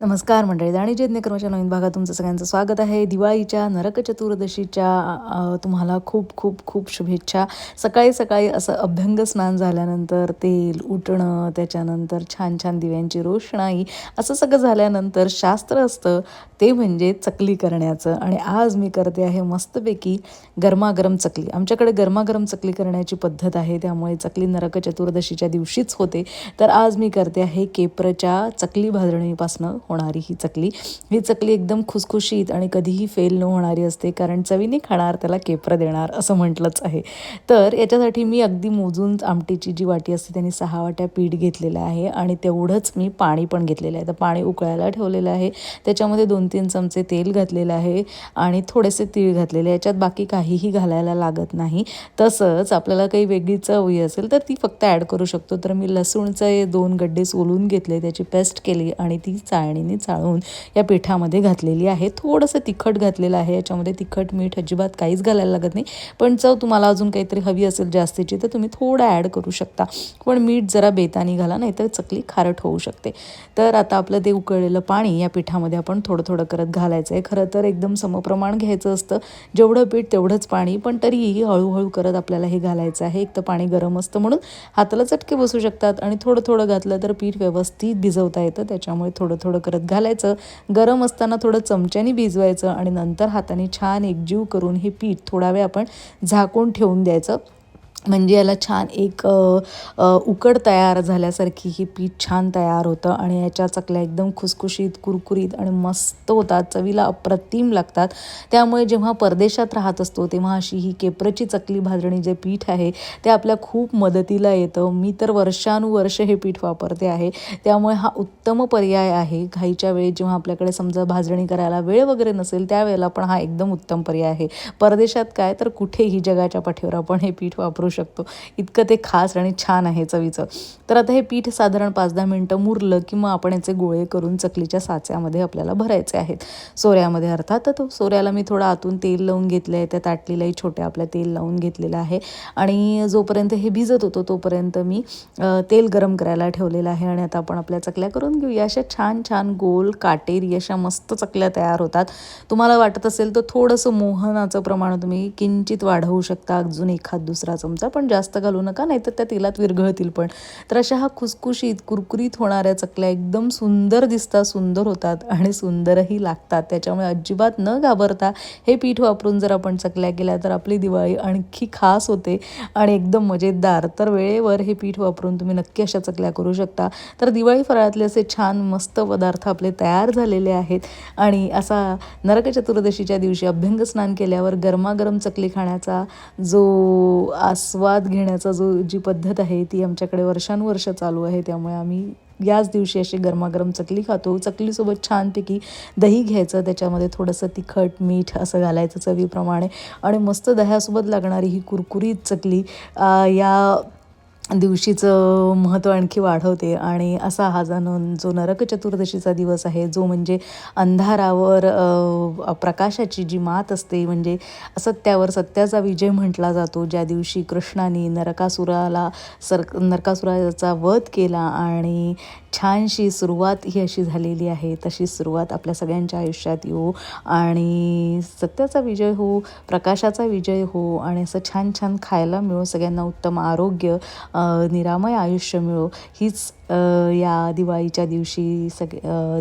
नमस्कार मंडळी आणि यज्ञकर्माच्या नवीन भागात तुमचं सगळ्यांचं स्वागत आहे. दिवाळीच्या नरक चतुर्दशीच्या तुम्हाला खूप खूप खूप शुभेच्छा. सकाळी सकाळी असं अभ्यंग स्नान झाल्यानंतर तेल उठणं त्याच्यानंतर छान छान दिव्यांची रोषणाई असं सगळं झाल्यानंतर शास्त्र असतं ते म्हणजे चकली करण्याचं. आणि आज मी करते आहे मस्तपैकी गरमागरम चकली. आमच्याकडे गरमागरम चकली करण्याची पद्धत आहे त्यामुळे चकली नरक चतुर्दशीच्या दिवशीच होते. तर आज मी करते आहे केप्रच्या चकली भाजणीपासनं होणारी ही चकली. ही चकली एकदम खुसखुशीत आणि कधीही फेल न होणारी असते कारण चवीने खाणार त्याला केप्रं देणार असं म्हटलंच आहे. तर याच्यासाठी मी अगदी मोजून आमटीची जी वाटी असते त्यांनी सहा वाट्या पीठ घेतलेलं आहे आणि तेवढंच मी पाणी पण घेतलेलं आहे. तर पाणी उकळायला ठेवलेलं आहे. त्याच्यामध्ये दोन तीन चमचे तेल घातलेलं आहे आणि थोडेसे तीळ घातलेले याच्यात बाकी काहीही घालायला लागत नाही. तसंच आपल्याला काही वेगळी चवी असेल तर ती फक्त ॲड करू शकतो. तर मी लसूणचे दोन गड्डे सोलून घेतले त्याची पेस्ट केली आणि ती चाळणी चाळणीने चाळून या पिठामध्ये घातलेली आहे. थोडंसं तिखट घातलेलं आहे. याच्यामध्ये तिखट मीठ अजिबात काहीच घालायला लागत नाही. पण चव तुम्हाला अजून काहीतरी हवी असेल जास्तीची तर तुम्ही थोडं ॲड करू शकता. पण मीठ जरा बेतानी घाला नाही तर चकली खारट होऊ शकते. तर आता आपलं ते उकळलेलं पाणी या पिठामध्ये आपण थोडं थोडं करत घालायचं आहे. खरं तर एकदम समप्रमाण घ्यायचं असतं. जेवढं पीठ तेवढंच पाणी पण तरीही हळूहळू करत आपल्याला हे घालायचं आहे. एक तर पाणी गरम असतं म्हणून हाताला चटके बसू शकतात आणि थोडं थोडं घातलं तर पीठ व्यवस्थित भिजवता येतं. त्याच्यामुळे थोडं थोडं करत घालायचं. गरम असताना थोडं चमच्याने भिजवायचं आणि नंतर हाताने छान एकजीव करून हे पीठ थोडा वेळ आपण झाकून ठेवून द्यायचं. म्हणजे याला छान एक उकड तयार झाल्यासारखी ही पीठ छान तयार होतं आणि याच्या चकल्या एकदम खुसखुशीत कुरकुरीत आणि मस्त होतात. चवीला अप्रतिम लागतात. त्यामुळे जेव्हा परदेशात राहत असतो तेव्हा अशी ही केपरची चकली भाजणी जे पीठ आहे ते आपल्या खूप मदतीला येतं. मी तर वर्षानुवर्ष हे पीठ वापरते आहे. त्यामुळे हा उत्तम पर्याय आहे. घाईच्या वेळी जेव्हा आपल्याकडे समजा भाजणी करायला वेळ वगैरे नसेल त्यावेळेला पण हा एकदम उत्तम पर्याय आहे. परदेशात काय तर कुठेही जगाच्या पाठीवर आपण हे पीठ वापरू शकतो. इतकं ते खास आणि छान आहे चवीचं. तर आता हे पीठ साधारण पाच दहा मिनटं मुरलं की मग आपण याचे गोळे करून चकलीच्या साच्यामध्ये आपल्याला भरायचे आहेत. सोऱ्यामध्ये अर्थात तर तो सोऱ्याला मी थोडं आतून तेल लावून घेतलं आहे. त्या ताटलीलाही छोट्या आपल्या तेल लावून घेतलेलं आहे. आणि जोपर्यंत हे भिजत होतो तोपर्यंत मी तेल गरम करायला ठेवलेलं आहे. आणि आता आपण आपल्या चकल्या करून घेऊया. अशा छान छान गोल काटेरी अशा मस्त चकल्या तयार होतात. तुम्हाला वाटत असेल तर थोडंसं मोहनाचं प्रमाण तुम्ही किंचित वाढवू शकता. अजून एखाद दुसरा चमचा पण जास्त घालू नका नाहीतर त्या तेलात विरघळतील पण. तर अशा हा खुसखुशीत कुरकुरीत होणाऱ्या चकल्या एकदम सुंदर दिसतात सुंदर होतात आणि सुंदरही लागतात. त्याच्यामुळे अजिबात न घाबरता हे पीठ वापरून जर आपण चकल्या केल्या तर आपली दिवाळी आणखी खास होते आणि एकदम मजेदार. तर वेळेवर हे पीठ वापरून तुम्ही नक्की अशा चकल्या करू शकता. तर दिवाळी फराळातले असे छान मस्त पदार्थ आपले तयार झालेले आहेत आणि असा नरक चतुर्दशीच्या दिवशी अभ्यंग स्नान केल्यावर गरमागरम चकली खाण्याचा जो आस आस्वाद स्वाद घेण्याचा जो जी पद्धत आहे ती आमच्याकडे वर्षानुवर्ष चालू आहे. त्यामुळे आम्ही याच दिवशी अशी गरमागरम चकली खातो. चकलीसोबत छानपैकी दही घ्यायचं त्याच्यामध्ये थोडंसं तिखट मीठ असं घालायचं चवीप्रमाणे. आणि मस्त दह्यासोबत लागणारी ही कुरकुरीत चकली या दिवशीचं महत्त्व आणखी वाढवते. आणि असा हा जाणून जो नरक चतुर्दशीचा दिवस आहे जो म्हणजे अंधारावर प्रकाशाची जी मात असते म्हणजे असत्यावर सत्याचा विजय म्हटला जातो ज्या दिवशी कृष्णाने नरकासुराला सर नरकासुराचा वध केला आणि छानशी सुरुवात ही अशी झालेली आहे. तशी सुरुवात आपल्या सगळ्यांच्या आयुष्यात येऊ आणि सत्याचा विजय हो प्रकाशाचा विजय हो आणि असं छान छान खायला मिळो सगळ्यांना उत्तम आरोग्य निरामय आयुष्य मिळो. हीच या दिवाळीच्या दिवशी सग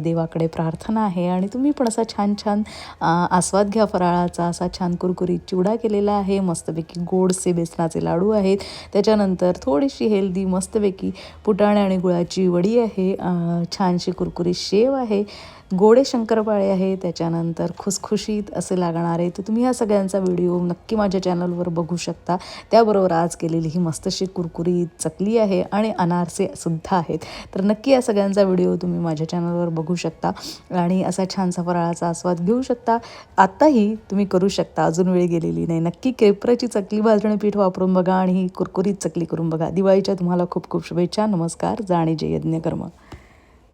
देवाकडे प्रार्थना आहे आणि तुम्ही पण असा छान छान आस्वाद घ्या फराळाचा असा छान कुरकुरीत चिवडा केलेला आहे मस्तपैकी गोडसे बेसनाचे लाडू आहेत. त्याच्यानंतर थोडीशी हेल्दी मस्तपैकी पुटाणे आणि गुळाची वडी आहे छानशी कुरकुरीत शेव आहे गोडे शंकरपाळे आहे त्याच्यानंतर खुसखुशीत असे लागणारे तर तुम्ही ह्या सगळ्यांचा व्हिडिओ नक्की माझ्या चॅनलवर बघू शकता. त्याबरोबर आज केलेली ही मस्तशी कुरकुरीत चकली आहे आणि अनारसे सुद्धा आहेत. तर नक्की या सगळ्यांचा व्हिडिओ तुम्ही माझ्या चॅनलवर बघू शकता आणि असा छानसा फराळाचा आस्वाद घेऊ शकता. आत्ताही तुम्ही करू शकता. अजून वेळ गेलेली नाही. नक्की केपराची चकली भाजणी पीठ वापरून बघा आणि ही कुरकुरीत चकली करून बघा. दिवाळीच्या तुम्हाला खूप खूप शुभेच्छा. नमस्कार. जाणे जय यज्ञकर्म.